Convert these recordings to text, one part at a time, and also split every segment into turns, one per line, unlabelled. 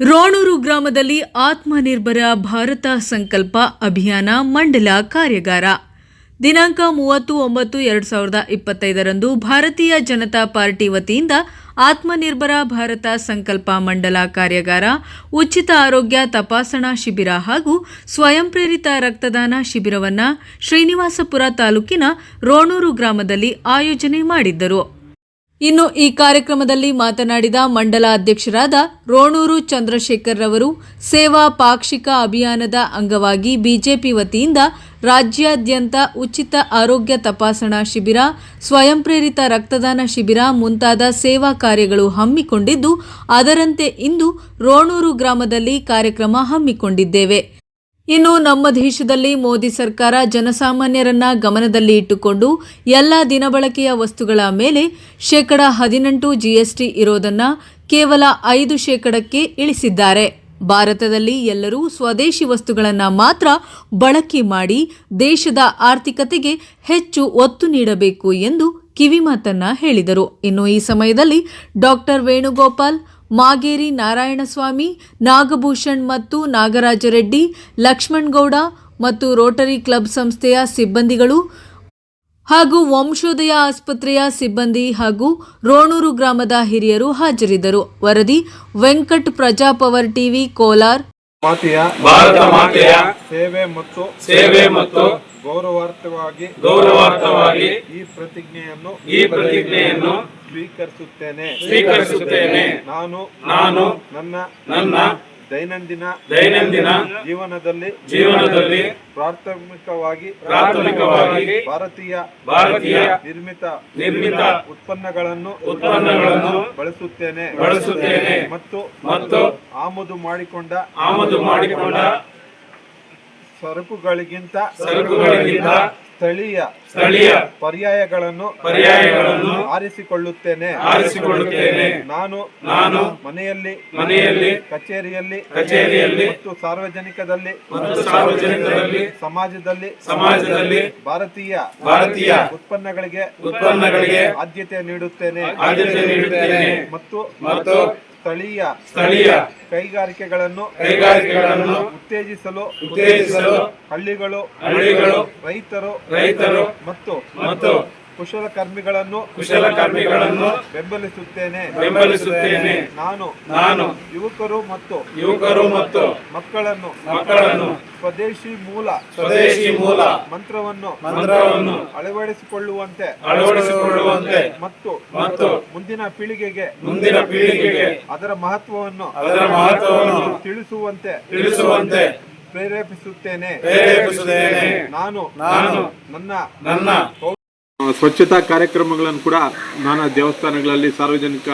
ರೋಣೂರು ಗ್ರಾಮದಲ್ಲಿ ಆತ್ಮನಿರ್ಭರ ಭಾರತ ಸಂಕಲ್ಪ ಅಭಿಯಾನ ಮಂಡಲ ಕಾರ್ಯಾಗಾರ. ದಿನಾಂಕ ಮೂವತ್ತು ಒಂಬತ್ತು ಎರಡು ಸಾವಿರದ ಇಪ್ಪತ್ತೈದರಂದು ಭಾರತೀಯ ಜನತಾ ಪಾರ್ಟಿ ವತಿಯಿಂದ ಆತ್ಮನಿರ್ಭರ ಭಾರತ ಸಂಕಲ್ಪ ಮಂಡಲ ಕಾರ್ಯಾಗಾರ, ಉಚಿತ ಆರೋಗ್ಯ ತಪಾಸಣಾ ಶಿಬಿರ ಹಾಗೂ ಸ್ವಯಂ ಪ್ರೇರಿತ ರಕ್ತದಾನ ಶಿಬಿರವನ್ನು ಶ್ರೀನಿವಾಸಪುರ ತಾಲೂಕಿನ ರೋಣೂರು ಗ್ರಾಮದಲ್ಲಿ ಆಯೋಜನೆ ಮಾಡಿದ್ದರು. ಇನ್ನು ಈ ಕಾರ್ಯಕ್ರಮದಲ್ಲಿ ಮಾತನಾಡಿದ ಮಂಡಲ ಅಧ್ಯಕ್ಷರಾದ ರೋಣೂರು ಚಂದ್ರಶೇಖರ್ ರವರು ಸೇವಾ ಪಾಕ್ಷಿಕ ಅಭಿಯಾನದ ಅಂಗವಾಗಿ ಬಿಜೆಪಿ ವತಿಯಿಂದ ರಾಜ್ಯಾದ್ಯಂತ ಉಚಿತ ಆರೋಗ್ಯ ತಪಾಸಣಾ ಶಿಬಿರ ಸ್ವಯಂ ಪ್ರೇರಿತ ರಕ್ತದಾನ ಶಿಬಿರ ಮುಂತಾದ ಸೇವಾ ಕಾರ್ಯಗಳು ಹಮ್ಮಿಕೊಂಡಿದ್ದು, ಅದರಂತೆ ಇಂದು ರೋಣೂರು ಗ್ರಾಮದಲ್ಲಿ ಕಾರ್ಯಕ್ರಮ ಹಮ್ಮಿಕೊಂಡಿದ್ದೇವೆ. ಇನ್ನು ನಮ್ಮ ದೇಶದಲ್ಲಿ ಮೋದಿ ಸರ್ಕಾರ ಜನಸಾಮಾನ್ಯರನ್ನ ಗಮನದಲ್ಲಿ ಇಟ್ಟುಕೊಂಡು ಎಲ್ಲ ದಿನಬಳಕೆಯ ವಸ್ತುಗಳ ಮೇಲೆ ಶೇಕಡ ಹದಿನೆಂಟು ಜಿಎಸ್ಟಿ ಇರೋದನ್ನ ಕೇವಲ ಐದು ಶೇಕಡಕ್ಕೆ ಇಳಿಸಿದ್ದಾರೆ. ಭಾರತದಲ್ಲಿ ಎಲ್ಲರೂ ಸ್ವದೇಶಿ ವಸ್ತುಗಳನ್ನು ಮಾತ್ರ ಬಳಕೆ ಮಾಡಿ ದೇಶದ ಆರ್ಥಿಕತೆಗೆ ಹೆಚ್ಚು ಒತ್ತು ನೀಡಬೇಕು ಎಂದು ಕಿವಿಮಾತನ್ನ ಹೇಳಿದರು. ಇನ್ನು ಈ ಸಮಯದಲ್ಲಿ ಡಾಕ್ಟರ್ ವೇಣುಗೋಪಾಲ್ ಮಾಗೇರಿ ನಾರಾಯಣಸ್ವಾಮಿ ನಾಗಭೂಷಣ್ ಮತ್ತು ನಾಗರಾಜರೆಡ್ಡಿ ಲಕ್ಷ್ಮಣಗೌಡ ಮತ್ತು ರೋಟರಿ ಕ್ಲಬ್ ಸಂಸ್ಥೆಯ ಸಿಬ್ಬಂದಿಗಳು ಹಾಗೂ ವಂಶೋದಯ ಆಸ್ಪತ್ರೆಯ ಸಿಬ್ಬಂದಿ ಹಾಗೂ ರೋಣೂರು ಗ್ರಾಮದ ಹಿರಿಯರು ಹಾಜರಿದ್ದರು. ವರದಿ ವೆಂಕಟ್ ಪ್ರಜಾಪವರ್ ಟಿವಿ ಕೋಲಾರ್.
ಮಾತೆಯ
ಭಾರತ ಮಾತೆಯ
ಸೇವೆ ಮತ್ತು
ಸೇವೆ ಮತ್ತು
ಗೌರವಾರ್ಥವಾಗಿ
ಗೌರವಾರ್ಥವಾಗಿ
ಈ ಪ್ರತಿಜ್ಞೆಯನ್ನು
ಈ ಪ್ರತಿಜ್ಞೆಯನ್ನು
ಸ್ವೀಕರಿಸುತ್ತೇನೆ.
ಸ್ವೀಕರಿಸುತ್ತೇನೆ.
ನಾನು
ನಾನು
ನನ್ನ
ನನ್ನ
ದೈನಂದಿನ
ದೈನಂದಿನ
ಜೀವನದಲ್ಲಿ
ಜೀವನದಲ್ಲಿ
ಪ್ರಾಥಮಿಕವಾಗಿ
ಪ್ರಾಥಮಿಕವಾಗಿ
ಭಾರತೀಯ
ಭಾರತೀಯ
ನಿರ್ಮಿತ
ನಿರ್ಮಿತ
ಉತ್ಪನ್ನಗಳನ್ನು
ಉತ್ಪನ್ನಗಳನ್ನು
ಬಳಸುತ್ತೇನೆ.
ಬಳಸುತ್ತೇನೆ.
ಮತ್ತು
ಮತ್ತು
ಆಮದು ಮಾಡಿಕೊಂಡ
ಆಮದು ಮಾಡಿಕೊಂಡ
ಸರಕುಗಳಿಗಿಂತ
ಸರಕುಗಳಿಗಿಂತ
ಸ್ಥಳೀಯ
ಸ್ಥಳೀಯ
ಪರ್ಯಾಯಗಳನ್ನು
ಪರ್ಯಾಯಗಳನ್ನು
ಆರಿಸಿಕೊಳ್ಳುತ್ತೇನೆ.
ಆರಿಸಿಕೊಳ್ಳುತ್ತೇನೆ.
ನಾನು
ನಾನು
ಮನೆಯಲ್ಲಿ
ಮನೆಯಲ್ಲಿ
ಕಚೇರಿಯಲ್ಲಿ
ಕಚೇರಿಯಲ್ಲಿ
ಮತ್ತು ಸಾರ್ವಜನಿಕದಲ್ಲಿ
ಮತ್ತು ಸಾರ್ವಜನಿಕರಲ್ಲಿ
ಸಮಾಜದಲ್ಲಿ
ಸಮಾಜದಲ್ಲಿ
ಭಾರತೀಯ
ಭಾರತೀಯ
ಉತ್ಪನ್ನಗಳಿಗೆ
ಉತ್ಪನ್ನಗಳಿಗೆ
ಆದ್ಯತೆ ನೀಡುತ್ತೇನೆ.
ಆದ್ಯತೆ ನೀಡುತ್ತೇನೆ.
ಮತ್ತು
ಮತ್ತು
ಸ್ಥಳೀಯ
ಸ್ಥಳೀಯ
ಕೈಗಾರಿಕೆಗಳನ್ನು
ಕೈಗಾರಿಕೆಗಳನ್ನು
ಉತ್ತೇಜಿಸಲು
ಉತ್ತೇಜಿಸಲು
ಹಳ್ಳಿಗಳು
ಹಳ್ಳಿಗಳು
ರೈತರು
ರೈತರು
ಮತ್ತು
ಮತ್ತು
ಕುಶಲಕರ್ಮಿಗಳನ್ನು
ಕುಶಲಕರ್ಮಿಗಳನ್ನು
ಬೆಂಬಲಿಸುತ್ತೇನೆ.
ಬೆಂಬಲಿಸುತ್ತೇನೆ.
ನಾನು
ನಾನು
ಯುವಕರು ಮತ್ತು
ಯುವಕರು ಮತ್ತು
ಮಕ್ಕಳನ್ನು
ಮಕ್ಕಳನ್ನು
ಸ್ವದೇಶಿ ಮೂಲ
ಸ್ವದೇಶಿ ಮೂಲ
ಮಂತ್ರವನ್ನು
ಮಂತ್ರವನ್ನು
ಅಳವಡಿಸಿಕೊಳ್ಳುವಂತೆ
ಅಳವಡಿಸಿಕೊಳ್ಳುವಂತೆ
ಮತ್ತು
ಮತ್ತು
ಮುಂದಿನ ಪೀಳಿಗೆಗೆ
ಮುಂದಿನ ಪೀಳಿಗೆಗೆ
ಅದರ ಮಹತ್ವವನ್ನು
ಅದರ ಮಹತ್ವವನ್ನು
ತಿಳಿಸುವಂತೆ
ತಿಳಿಸುವಂತೆ
ಪ್ರೇರೇಪಿಸುತ್ತೇನೆ.
ಪ್ರೇರೇಪಿಸುತ್ತೇನೆ.
ನಾನು
ನಾನು
ನನ್ನ
ನನ್ನ
ಸ್ವಚ್ಛತಾ ಕಾರ್ಯಕ್ರಮಗಳನ್ನು ಕೂಡ ನಾನಾ ದೇವಸ್ಥಾನಗಳಲ್ಲಿ, ಸಾರ್ವಜನಿಕ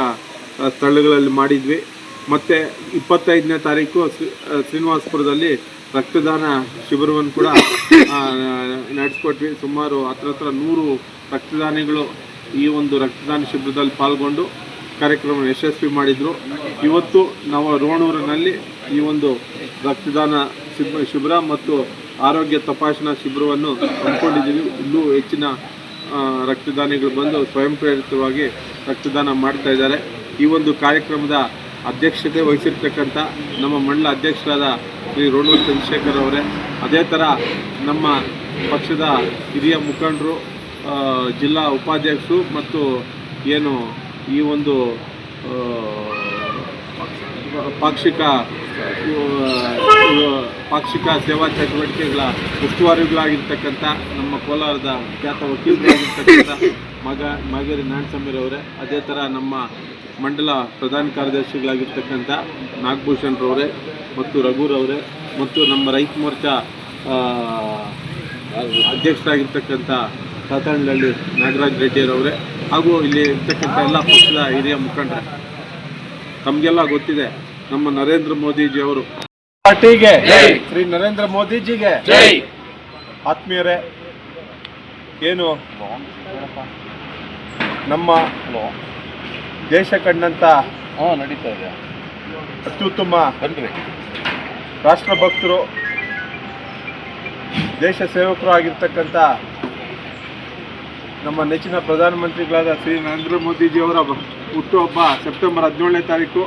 ಸ್ಥಳಗಳಲ್ಲಿ ಮಾಡಿದ್ವಿ. ಮತ್ತು ಇಪ್ಪತ್ತೈದನೇ ತಾರೀಕು ಶ್ರೀನಿವಾಸಪುರದಲ್ಲಿ ರಕ್ತದಾನ ಶಿಬಿರವನ್ನು ಕೂಡ ನಡೆಸ್ಕೊಟ್ವಿ. ಸುಮಾರು ಹತ್ರ ಹತ್ರ ನೂರು ರಕ್ತದಾನಿಗಳು ಈ ಒಂದು ರಕ್ತದಾನ ಶಿಬಿರದಲ್ಲಿ ಪಾಲ್ಗೊಂಡು ಕಾರ್ಯಕ್ರಮ ಯಶಸ್ವಿ ಮಾಡಿದರು. ಇವತ್ತು ನಾವು ರೋಣೂರಿನಲ್ಲಿ ಈ ಒಂದು ರಕ್ತದಾನ ಶಿಬ ಶಿಬಿರ ಮತ್ತು ಆರೋಗ್ಯ ತಪಾಸಣಾ ಶಿಬಿರವನ್ನು ಹಮ್ಮಿಕೊಂಡಿದ್ದೀವಿ. ಇನ್ನೂ ಹೆಚ್ಚಿನ ರಕ್ತದಾನಿಗಳು ಬಂದು ಸ್ವಯಂ ಪ್ರೇರಿತವಾಗಿ ರಕ್ತದಾನ ಮಾಡ್ತಾ ಇದ್ದಾರೆ. ಈ ಒಂದು ಕಾರ್ಯಕ್ರಮದ ಅಧ್ಯಕ್ಷತೆ ವಹಿಸಿರ್ತಕ್ಕಂಥ ನಮ್ಮ ಮಂಡಲ ಅಧ್ಯಕ್ಷರಾದ ಶ್ರೀ ರೋಣು ಚಂದ್ರಶೇಖರ್ ಅವರೇ, ಅದೇ ಥರ ನಮ್ಮ ಪಕ್ಷದ ಹಿರಿಯ ಮುಖಂಡರು ಜಿಲ್ಲಾ ಉಪಾಧ್ಯಕ್ಷರು ಮತ್ತು ಏನು ಈ ಒಂದು ಪಾಕ್ಷಿಕ ಪಾಕ್ಷಿಕ ಸೇವಾ ಚಟುವಟಿಕೆಗಳ ಉಸ್ತುವಾರಿಗಳಾಗಿರ್ತಕ್ಕಂಥ ನಮ್ಮ ಕೋಲಾರದ ಖ್ಯಾತ ವಕೀಲರಾಗಿರ್ತಕ್ಕಂಥ ಮಗ ಮಾಗೇರಿ ನಾರಾಯಣಸ್ವಾಮಿರವರೇ ಅದೇ ಥರ ನಮ್ಮ ಮಂಡಲ ಪ್ರಧಾನ ಕಾರ್ಯದರ್ಶಿಗಳಾಗಿರ್ತಕ್ಕಂಥ ನಾಗಭೂಷಣ್ರವರೇ ಮತ್ತು ರಘುರವರೇ ಮತ್ತು ನಮ್ಮ ರೈತ ಮೋರ್ಚಾ ಅಧ್ಯಕ್ಷರಾಗಿರ್ತಕ್ಕಂಥ ಸಾತಾಣಹಳ್ಳಿ ನಾಗರಾಜ್ ರೆಡ್ಡಿಯರವರೇ ಹಾಗೂ ಇಲ್ಲಿ ಇರ್ತಕ್ಕಂಥ ಎಲ್ಲ ಪಕ್ಷದ ಹಿರಿಯ ಮುಖಂಡರೇ. ತಮಗೆಲ್ಲ ಗೊತ್ತಿದೆ, ನಮ್ಮ ನರೇಂದ್ರ ಮೋದಿಜಿ ಅವರು ಪಾರ್ಟಿಗೆ. ಶ್ರೀ ನರೇಂದ್ರ ಮೋದಿಜಿಗೆ. ಆತ್ಮೀಯರೇ ಏನು? ನಮ್ಮ ದೇಶ ಕಂಡಂತ
ನಡೀತಾ ಇದೆ.
ಅತ್ಯುತ್ತಮ
ರಾಷ್ಟ್ರ
ರಾಷ್ಟ್ರಭಕ್ತರು ದೇಶ ಸೇವಕರು ಆಗಿರ್ತಕ್ಕಂಥ ನಮ್ಮ ನೆಚ್ಚಿನ ಪ್ರಧಾನಮಂತ್ರಿಗಳಾದ ಶ್ರೀ ನರೇಂದ್ರ ಮೋದಿಜಿಯವರ ಹುಟ್ಟುಹಬ್ಬ ಸೆಪ್ಟೆಂಬರ್ ಹದಿನೇಳನೇ ತಾರೀಕು.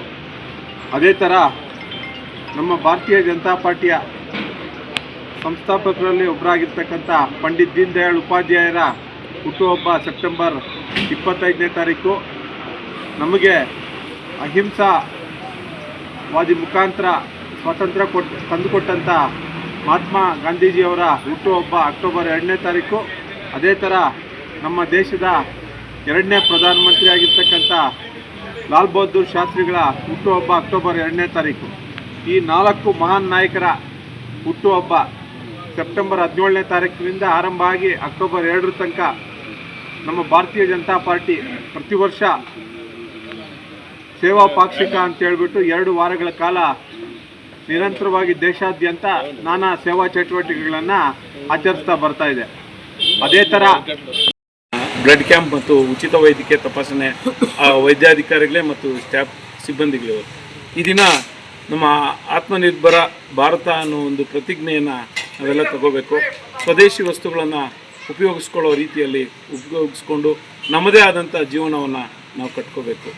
ಅದೇ ಥರ ನಮ್ಮ ಭಾರತೀಯ ಜನತಾ ಪಾರ್ಟಿಯ ಸಂಸ್ಥಾಪಕರಲ್ಲಿ ಒಬ್ಬರಾಗಿರ್ತಕ್ಕಂಥ ಪಂಡಿತ್ ದೀನ್ ದಯಾಳ್ ಉಪಾಧ್ಯಾಯರ ಹುಟ್ಟುಹಬ್ಬ ಸೆಪ್ಟೆಂಬರ್ ಇಪ್ಪತ್ತೈದನೇ ತಾರೀಕು. ನಮಗೆ ಅಹಿಂಸಾ ವಾದಿ ಮುಖಾಂತರ ಸ್ವಾತಂತ್ರ್ಯ ಕೊಟ್ಟು ತಂದುಕೊಟ್ಟಂಥ ಮಹಾತ್ಮ ಗಾಂಧೀಜಿಯವರ ಹುಟ್ಟುಹಬ್ಬ ಅಕ್ಟೋಬರ್ ಎರಡನೇ ತಾರೀಕು. ಅದೇ ಥರ ನಮ್ಮ ದೇಶದ ಎರಡನೇ ಪ್ರಧಾನಮಂತ್ರಿ ಆಗಿರ್ತಕ್ಕಂಥ ಲಾಲ್ ಬಹದ್ದೂರ್ ಶಾಸ್ತ್ರಿಗಳ ಹುಟ್ಟುಹಬ್ಬ ಅಕ್ಟೋಬರ್ ಎರಡನೇ ತಾರೀಕು. ಈ ನಾಲ್ಕು ಮಹಾನ್ ನಾಯಕರ ಹುಟ್ಟುಹಬ್ಬ ಸೆಪ್ಟೆಂಬರ್ ಹದಿನೇಳನೇ ತಾರೀಕಿನಿಂದ ಆರಂಭ ಆಗಿ ಅಕ್ಟೋಬರ್ ಎರಡರ ತನಕ ನಮ್ಮ ಭಾರತೀಯ ಜನತಾ ಪಾರ್ಟಿ ಪ್ರತಿ ವರ್ಷ ಸೇವಾ ಪಾಕ್ಷಿಕ ಅಂತ ಹೇಳ್ಬಿಟ್ಟು ಎರಡು ವಾರಗಳ ಕಾಲ ನಿರಂತರವಾಗಿ ದೇಶಾದ್ಯಂತ ನಾನಾ ಸೇವಾ ಚಟುವಟಿಕೆಗಳನ್ನು ಆಚರಿಸ್ತಾ ಬರ್ತಾ ಇದೆ. ಅದೇ ಥರ
ಬ್ಲಡ್ ಕ್ಯಾಂಪ್ ಮತ್ತು ಉಚಿತ ವೈದ್ಯಕೀಯ ತಪಾಸಣೆ ವೈದ್ಯಾಧಿಕಾರಿಗಳೇ ಮತ್ತು ಸ್ಟಾಫ್ ಸಿಬ್ಬಂದಿಗಳು ಈ ದಿನ ನಮ್ಮ ಆತ್ಮನಿರ್ಭರ ಭಾರತ ಅನ್ನೋ ಒಂದು ಪ್ರತಿಜ್ಞೆಯನ್ನು ನಾವೆಲ್ಲ ತಗೋಬೇಕು. ಸ್ವದೇಶಿ ವಸ್ತುಗಳನ್ನು ಉಪಯೋಗಿಸ್ಕೊಳ್ಳೋ ರೀತಿಯಲ್ಲಿ ಉಪಯೋಗಿಸ್ಕೊಂಡು ನಮ್ಮದೇ ಆದಂಥ ಜೀವನವನ್ನು ನಾವು ಕಟ್ಕೋಬೇಕು.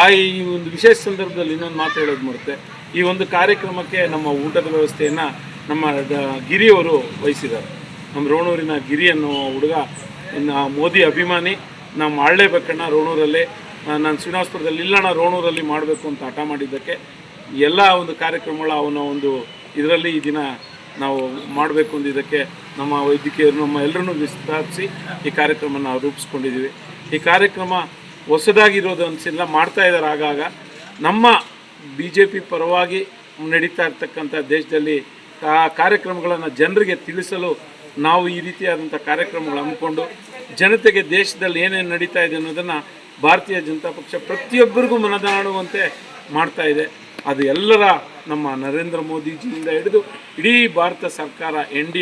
ಆ ಈ ಒಂದು ವಿಶೇಷ ಸಂದರ್ಭದಲ್ಲಿ ಇನ್ನೊಂದು ಮಾತು ಹೇಳೋದು ಮರುತ್ತೆ ಈ ಒಂದು ಕಾರ್ಯಕ್ರಮಕ್ಕೆ ನಮ್ಮ ಊಟದ ವ್ಯವಸ್ಥೆಯನ್ನು ನಮ್ಮ ಗಿರಿಯವರು ವಹಿಸಿದ್ದಾರೆ. ನಮ್ಮ ರೋಣೂರಿನ ಗಿರಿ ಅನ್ನೋ ಹುಡುಗ ಮೋದಿ ಅಭಿಮಾನಿ, ನಮ್ಮ ಮಾಡಲೇಬೇಕಣ್ಣ ರೋಣೂರಲ್ಲಿ ನಾನು ಶ್ರೀನಿವಾಸಪುರದಲ್ಲಿ ಇಲ್ಲಣ್ಣ ರೋಣೂರಲ್ಲಿ ಮಾಡಬೇಕು ಅಂತ ಹಠ ಮಾಡಿದ್ದಕ್ಕೆ ಎಲ್ಲ ಒಂದು ಕಾರ್ಯಕ್ರಮಗಳ ಅವನ ಒಂದು ಇದರಲ್ಲಿ ಈ ದಿನ ನಾವು ಮಾಡಬೇಕು ಅಂದಿದ್ದಕ್ಕೆ ನಮ್ಮ ವೈದ್ಯಕೀಯರು ನಮ್ಮ ಎಲ್ಲರನ್ನೂ ವಿಸ್ತಾರಿಸಿ ಈ ಕಾರ್ಯಕ್ರಮ ನಾವು ರೂಪಿಸ್ಕೊಂಡಿದ್ದೀವಿ. ಈ ಕಾರ್ಯಕ್ರಮ ಹೊಸದಾಗಿರೋದು ಅನಿಸಿಲ್ಲ, ಮಾಡ್ತಾ ಇದ್ದಾರೆ ಆಗಾಗ. ನಮ್ಮ ಬಿ ಜೆ ಪಿ ಪರವಾಗಿ ನಡೀತಾ ಇರ್ತಕ್ಕಂಥ ದೇಶದಲ್ಲಿ ಆ ಕಾರ್ಯಕ್ರಮಗಳನ್ನು ಜನರಿಗೆ ತಿಳಿಸಲು ನಾವು ಈ ರೀತಿಯಾದಂಥ ಕಾರ್ಯಕ್ರಮಗಳು ಹಮ್ಮಿಕೊಂಡು ಜನತೆಗೆ ದೇಶದಲ್ಲಿ ಏನೇನು ನಡೀತಾ ಇದೆ ಅನ್ನೋದನ್ನು ಭಾರತೀಯ ಜನತಾ ಪಕ್ಷ ಪ್ರತಿಯೊಬ್ಬರಿಗೂ ಮನದಾಡುವಂತೆ ಮಾಡ್ತಾ ಇದೆ. ಅದು ಎಲ್ಲರ ನಮ್ಮ ನರೇಂದ್ರ ಮೋದಿಜಿಯಿಂದ ಹಿಡಿದು ಇಡೀ ಭಾರತ ಸರ್ಕಾರ ಎನ್